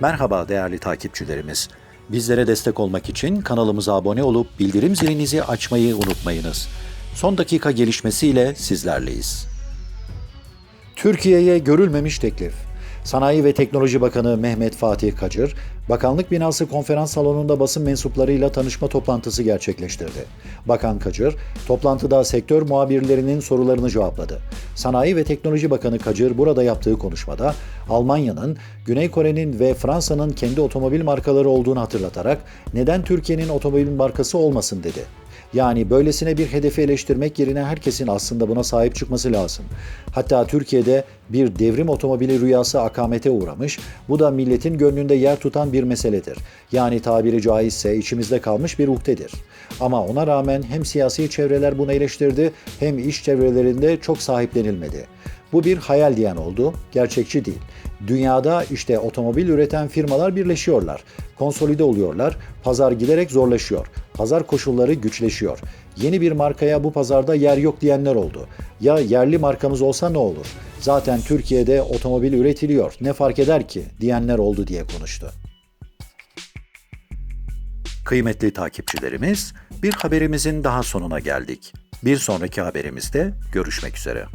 Merhaba değerli takipçilerimiz. Bizlere destek olmak için kanalımıza abone olup bildirim zilinizi açmayı unutmayınız. Son dakika gelişmesiyle sizlerleyiz. Türkiye'ye görülmemiş teklif. Sanayi ve Teknoloji Bakanı Mehmet Fatih Kacır, Bakanlık binası konferans salonunda basın mensuplarıyla tanışma toplantısı gerçekleştirdi. Bakan Kacır, toplantıda sektör muhabirlerinin sorularını cevapladı. Sanayi ve Teknoloji Bakanı Kacır burada yaptığı konuşmada Almanya'nın, Güney Kore'nin ve Fransa'nın kendi otomobil markaları olduğunu hatırlatarak neden Türkiye'nin otomobil markası olmasın dedi. Yani böylesine bir hedefi eleştirmek yerine herkesin aslında buna sahip çıkması lazım. Hatta Türkiye'de bir devrim otomobili rüyası akamete uğramış, bu da milletin gönlünde yer tutan bir meseledir. Yani tabiri caizse içimizde kalmış bir ukdedir. Ama ona rağmen hem siyasi çevreler bunu eleştirdi hem iş çevrelerinde çok sahiplenilmedi. Bu bir hayal diyen oldu, gerçekçi değil. Dünyada işte otomobil üreten firmalar birleşiyorlar, konsolide oluyorlar, pazar giderek zorlaşıyor, pazar koşulları güçleşiyor. Yeni bir markaya bu pazarda yer yok diyenler oldu. Ya yerli markamız olsa ne olur? Zaten Türkiye'de otomobil üretiliyor, ne fark eder ki diyenler oldu diye konuştu. Kıymetli takipçilerimiz, bir haberimizin daha sonuna geldik. Bir sonraki haberimizde görüşmek üzere.